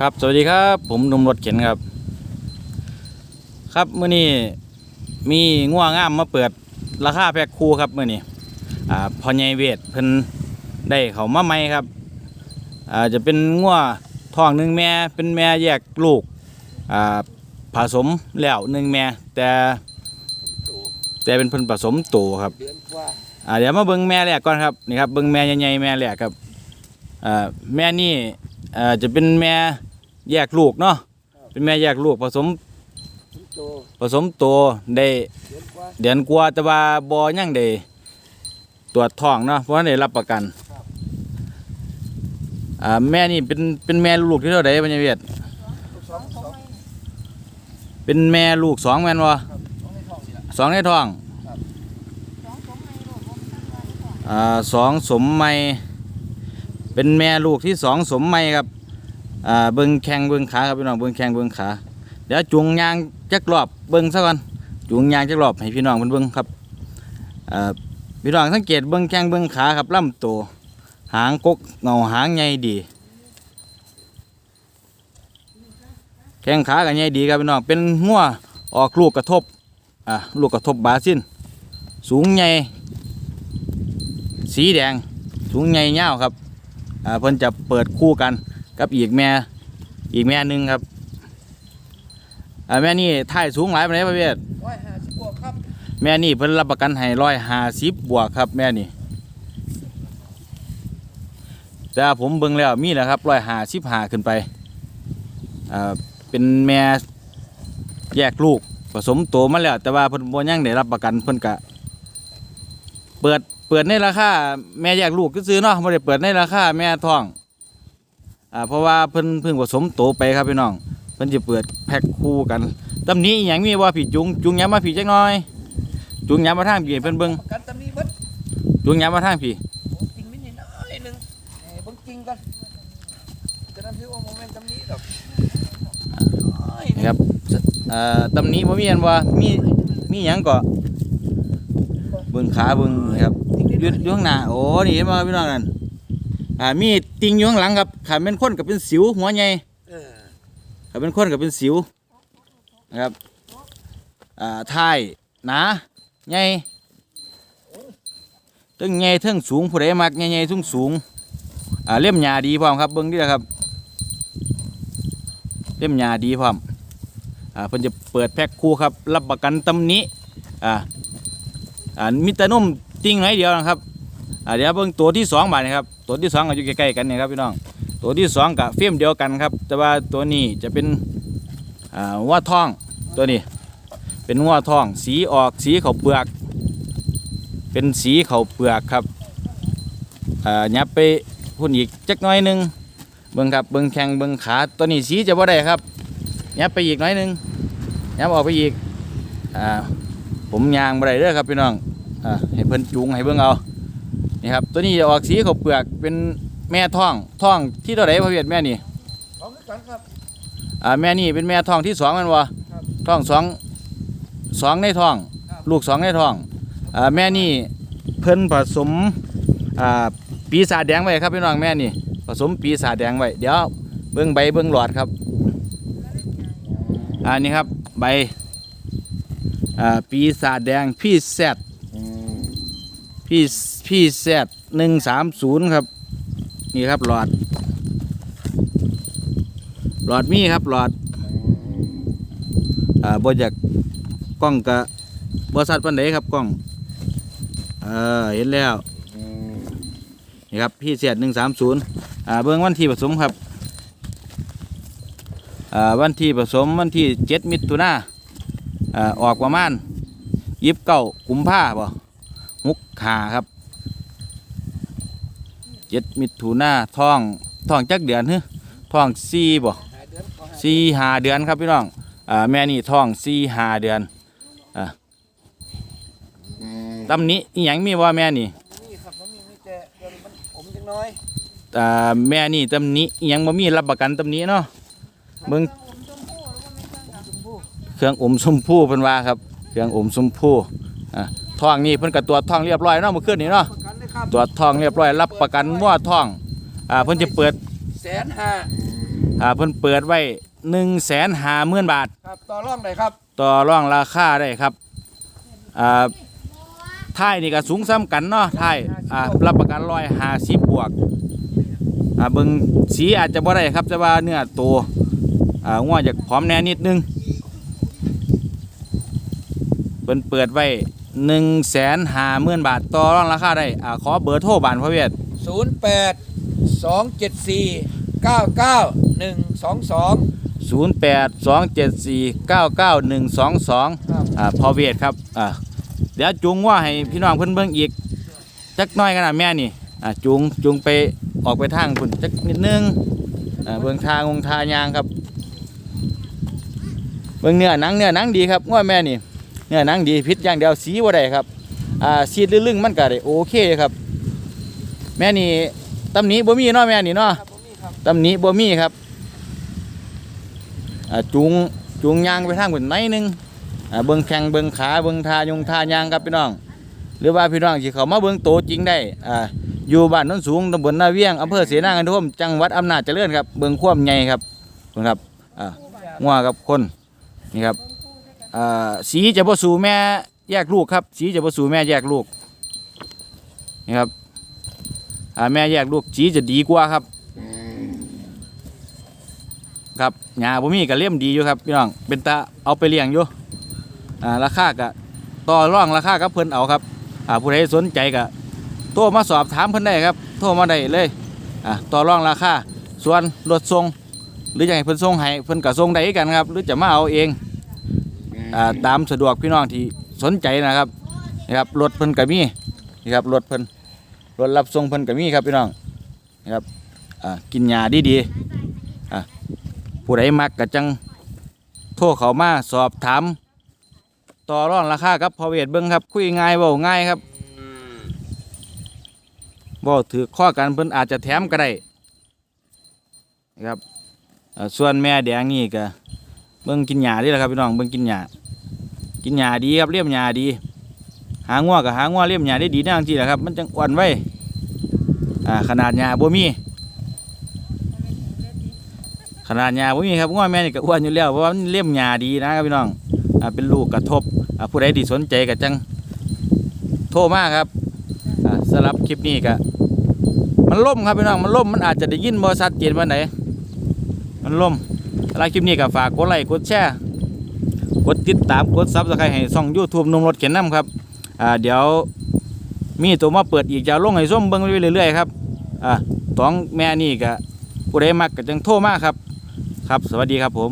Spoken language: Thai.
ครับสวัสดีครับ ผมนุ่มรถเข็นครับ ครับเมื่อนี้มีง่วงง่ามมาเปิดราคาแพ็คคู่ครับเมื่อนี้อ่าพอใหญ่เวทเพิ่นได้เขามาใหมครับอ่าจะเป็นง่วท้องหนึ่งแม่เป็นแม่แยกลูกอ่าผสมแล้วหนึ่งแม่แต่แต่เป็นเพิ่นผสมโตครับเดือนกว่าอ่าเดี๋ยวมาเบิ่งแม่แรกก่อนครับนี่ครับเบิ่งแม่ใหญ่ๆแม่แรกครับอ่าแม่นี่ อ่าจะเป็นแม่แยกลูกเนาะเป็นแม่แยกลูกผสมถึงโตผสมโตได้เดือนกว่าเดือนกว่าแต่ว่าบ่ยังได้ตรวจท้องเนาะเพราะว่าได้รับประกันอ่าแม่นี่เป็นเป็นแม่ลูกที่เท่าใดปัญญาเวียดลูกสองสองเป็นแม่ลูกสองแม่นบ่ครับต้องในท้องนี่แหละสองในท้องอ่าสองสมไม่ เป็นแม่ลูกที่สองสมไม่ครับอ่าเบิ้งแข้งเบิ้งขาครับพี่น้องเบิ้งแข้งเบิ้งขาเดี๋ยวจูงยางจักรอบเบิ้งซะก่อนจูงยางจักรอบให้พี่น้องเพิ่นเบิ้งครับอ่าพี่น้องสังเกตเบิ้งแข้งเบิ้งขาครับลำตัวหางกกเงาหางใหญ่ดีแข้งขากันใหญ่ดีครับพี่น้องเป็นงัวออกลูกกระทบอ่าลูกกระทบบาซินสูงใหญ่สีแดง สูงใหญ่ยาวครับ เพิ่นจะเปิดคู่กันกับอีกแม่อีกแม่หนึ่งครับอ่าแม่นี่ถ่ายสูงหลายปานใดประเภทร้อยห้าสิบกว่าครับแม่นี่เพิ่นรับประกันให้ร้อยห้าสิบบวกครับ แม่นี่แต่ผมเบิ่งแล้วมีแล้วครับร้อยห้าสิบห้าขึ้นไปอ่าเป็นแม่แยกลูกผสมโตมาแล้ว แต่ว่าเพิ่นบ่ยังได้รับประกันเพิ่นกะเปิด เปิดในราคาแม่แยกลูกซื้อๆเนาะบ่ได้เปิดในราคาแม่ท้องอ่าเพราะว่าเพิ่นเพิ่งผสมโตไปครับพี่น้องเพิ่นจะเปิดแพ็คคู่กันตำหนี้อหย่างมีว่าผิดจุงจุงย้ำมาผิดจักหน่อย จุงย้ำมาทางพี่ให้เพิ่นเบิ่งประกันตำนี้เบิดจุงย้ำมาทางพี่โอ้จริงนิดนิดน้อยหนึงเอ้ยเบิ่งจริงกันจะนั้นถือว่าโมเมนต์ตำนี้ดอกน้อยหนึ่งนี่ครับเอ่อตำหนี้บ่มีอันว่ามีมีหยังก็เบิ่งขาเบิ่งนี่ครับจริงนิด อยู่อยู่ข้างหน้าโอ้นี่เห็นบ่ครับพี่น้องนั่นอ่ามีติ่งอยู่ข้างหลังครับขาเป็นคนก็เป็นสิวหัวใหญ่เออขาเป็นคนก็เป็นสิวนะครับอ่าท้ายหนาใหญ่ทั้งใหญ่ทั้งสูงผู้ใดมักใหญ่ๆสูงสูงๆอ่าเล่มหญ้าดีพร้อมครับเบิ่งดิครับ เล่มหญ้าดีพร้อมอ่าเพิ่นจะเปิดแพ็คคู่ครับ รับประกันตำหนี้อ่าอ่ามีแต่นุ่ม ติ่งหน่อยเดียวนะครับอ่าเดี๋ยวเบิ่งตัวที่สองบาทนะครับตัวที่สองก็อยู่ใกล้ๆกันนี่ครับพี่น้องตัวที่สองกับเฟียมเดียวกันครับ แต่ว่าตัวนี้จะเป็นอ่าวัวทองตัวนี้ เป็นวัวทอง สีออกสีเขาเปลือก เป็นสีเขาเปลือกครับอ่ายับไปพุ่นอีกจักน้อยหนึงเบิ่งครับเบิ่งแข้งเบิ่งขาตัวนี้สีจะบ่ได้ครับยับไปอีกน้อยหนึงยับออกไปอีกอ่าผมยางบ่ได้เด้อครับพี่น้อง อ่าให้เพิ่นจูงให้เบิ่งเอานี่ครับตัวนี้จะออกสีเขาวเปลือกเป็นแม่ท้องท้องที่เท่าไหร่พ่อเวียดแม่นี่พร้อมด้วยกันครับอ่าแม่นี่เป็นแม่ท้องที่สองแมันวะครับท้องสองสองในท้องครับลูกสองในท้องอ่าแม่นี่เพิ่นผสมอ่าปีศาจแดงไว้ครับพี่น้องแม่นี่ผสมปีศาจแดงไว้เดี๋ยวเบิ้งใบเบิ้งหลอดครับอ่านี่ครับใบอ่าปีศาจแดงพี่แซด พี่พี่แซดหนึ่งสามศูนย์ครับ นี่ครับหลอด หลอดมีครับหลอดอ่าบ่อยากกล้องกะบ่สัดปานใดครับกล้องเออเห็นแล้วนี่ครับพี่เสียดหนึ่งสามศูนย์อ่าเบื้องวันที่ผสมครับอ่าวันที่ผสมวันที่เจ็ดมิถุนาอ่าออกประมาณยิบเก้ากุมภาบ่ มุกขาครับเจ็ดมิถุนาท้องท้องจักเดือนฮึท้องสี่บ่สี่หาเดือนครับพี่น้องอ่าแม่นี่ท้องสี่หาเดือนอ่าตำนี้อหยังมีว่าแม่นี่นี่ครับมีมีแต่มันอมจังน้อยอ่าแม่นี่ตำนี้อหยังบ่มีรับประกันตำนี้เนาะเบิ่งเครื่องอมชมพู่เพิ่นว่าครับ เครื่องอมชมพู่อ่า ท้องนี่เพิ่นก็ตรวจท้องเรียบร้อยเนาะเมื่อคืนนี้เนาะประกันเลยครับตรวจท้องเรียบร้อยรับประกันว่าท้องอ่าเพิ่นจะเปิดแสนห้าอ่าเพิ่นเปิดไว้1นึ่งแสนห้าหมื่นบาท ครับต่อรองได้ครับต่อรองราคาได้ครับอ่าท้ายนี่ก็สูงซ้ำกันเนาะท้ายอ่ารับประกันร้อยห้าสิบบวกอ่าเบิ่งสีอาจจะบ่ได้ครับแต่ว่าเนื้อโตอ่าง่วจากพร้อมแน่นิดนึงเพิ่นเปิดไว้ หนึ่งแสนห้าหมื่นบาทต่อรองราคาได้อ่าขอเบอร์โทรบานพระเวทศูนย์แปดสองเจ็ดสี่เก้าเก้าหนึ่งสองสอง ศูนย์แปดสองเจ็ดสี่เก้าเก้าหนึ่งสองสองครับ อ่าพอเวทครับอ่าเดี๋ยวจูงว่าให้พี่น้องเพิ่นเบิ่งอีกจักหน้อยกันนะแม่นี่อ่าจูงจูงไปออกไปทางคุณจักนิดนึงอ่าเบิ่งทางงทายางครับ เบิ่งเนื้อหนังเนื้อหนังดีครับง้อแม่นี่ เนื้อหนังดีพิษอย่างเดียวสีบ่ได้ครับอ่าสีดลึ่งๆมันก็ได้โอเคครับ แม่นี่ตำหนิบ่มีเนาะแม่นี่เนาะครับผมมีครับตำหนิบ่มีครับอ่าจูงจูงยางไปทางบนไหนอยหนึงอ่าเบิ่งแข้งเบิ่งขาเบิ่งทายงทายางครับพี่น้อง หรือว่าพี่น้องสิเขามาเบิ่งโตจริงได้อ่าอยู่บ้านโนนสูงตำบลนาเวียงอำเภอเสนางันทุ่มจังหวัดอำนาจเจริญครับเบิ่งความใหญ่ครับเบิ่งครับอ่างัวกับคนนี่ครับ อ่าสีจะบ่สู่แม่แยกลูกครับ สีจะบ่สู่แม่แยกลูกนี่ครับอ่าแม่แยกลูกสีจะดีกว่าครับ ครับหญ้าบ่มีก็เลี่ยมดีอยู่ครับพี่น้องเป็นตาเอาไปเลี้ยงอยู่อ่าราคาก็ต่อรองราคากับเพิ่นเอาครับอ่าผู้ใดสนใจก็โทรมาสอบถามเพิ่นได้ครับโทรมาได้เลยอ่าต่อรองราคาส่วนรถส่งหรือจะให้เพิ่นส่งให้เพิ่นก็ส่งได้กันครับ หรือจะมาเอาเอง อ่าตามสะดวกพี่น้องที่สนใจนะครับนะครับรถเพิ่นก็มีนี่ครับรถเพิ่นรถรับส่งเพิ่นก็มีครับพี่น้องนะครับอ่ากินหญ้าดีๆผู้ใดมักก็จังโทรเขามาสอบถาม ต่อรองราคาครับพอเวทเบิ้งครับคุยง่ายเว้าง่ายครับเว้าถือข้อกันเพิ่นอาจจะแถมก็ได้นะครับส่วนแม่แดงนี่ก็เบิ้งกินหญ้าดีแหละครับพี่น้องเบิ้งกินหญ้า กินหญ้าดีครับเลี้ยมหญ้าดี หางัวกับหางัวเลี้ยมหญ้าได้ดีนั่งที่แหละครับ มันจังอ่อนไว้อ่าขนาดหญ้าบ่มีขนาดหญ้าบ่มีครับง้อแม่นี่ก็อ้วนอยู่แล้วเพราะว่ามันเลี้ยมหญ้าดีนะครับพี่น้องอ่าเป็นลูกกระทบอ่าผู้ใดที่สนใจก็จังโทรมาครับอ่าสำหรับคลิปนี้ก็มันล่มครับพี่น้องมันล่มมันอาจจะได้ยินบ่ชัดเจนวันไหนมันล่มสำหรับคลิปนี้ก็ฝากกดไลค์กดแชร์ กดติดตามกดซับสไครต์ให้ช่อง YouTube นุ่มรถเข็นน้ำครับอ่าเดี๋ยวมีตัวมาเปิดอีกจะลงให้ส้มเบิ้งไปเรื่อยๆครับอ่าตองแม่นี่กะผู้ใดมักก็จังโทรมากครับ ครับ สวัสดีครับผม